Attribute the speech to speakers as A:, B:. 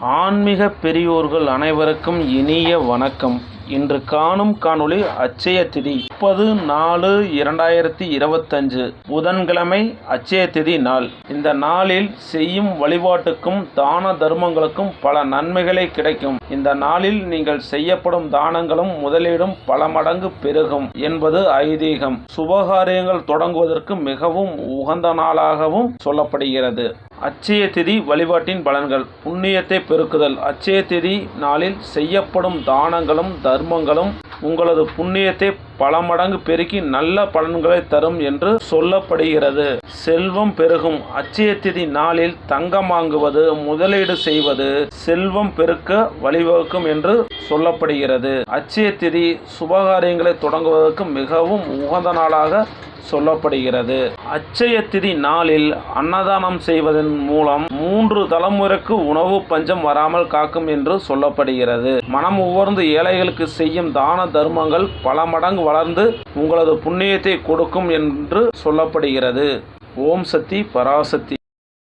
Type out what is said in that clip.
A: ஆன்மீக பெரியோர்கள் அனைவருக்கும் இனிய வணக்கம். இன்று காணும் காணொளி அச்சய திதி முப்பது நாலு இரண்டாயிரத்தி இருபத்தஞ்சு புதன்கிழமை அச்சய திதி நாள். இந்த நாளில் செய்யும் வழிபாட்டுக்கும் தான தர்மங்களுக்கும் பல நன்மைகளை கிடைக்கும். இந்த நாளில் நீங்கள் செய்யப்படும் தானங்களும் முதலீடும் பல மடங்கு பெருகும் என்பது ஐதீகம். சுபகாரியங்கள் தொடங்குவதற்கு மிகவும் உகந்த நாளாகவும் சொல்லப்படுகிறது. அச்சய திதி வழிபாட்டின் பலன்கள். புண்ணியத்தை பெருக்குதல். அச்சய திதி நாளில் செய்யப்படும் தானங்களும் தர்மங்களும் உங்களது புண்ணியத்தை பல மடங்கு பெருக்கி நல்ல பலன்களை தரும் என்று சொல்லப்படுகிறது. செல்வம் பெருகும். அச்சய திதி நாளில் தங்கம் வாங்குவது முதலீடு செய்வது செல்வம் பெருக்க வழிவகுக்கும் என்று சொல்லப்படுகிறது. அச்சய திதி சுபகாரியங்களை தொடங்குவதற்கு மிகவும் உகந்த நாளாக சொல்லப்படுகிறது. அச்சய திதி நாளில் அன்னதானம் செய்வதன் மூலம் மூன்று தலைமுறைக்கு உணவு பஞ்சம் வராமல் காக்கும் என்று சொல்லப்படுகிறது. மனம் உவர்ந்து ஏழைகளுக்கு செய்யும் தான தர்மங்கள் பல மடங்கு வளர்ந்து உங்களது புண்ணியத்தை கொடுக்கும் என்று சொல்லப்படுகிறது. ஓம் சக்தி பராசக்தி.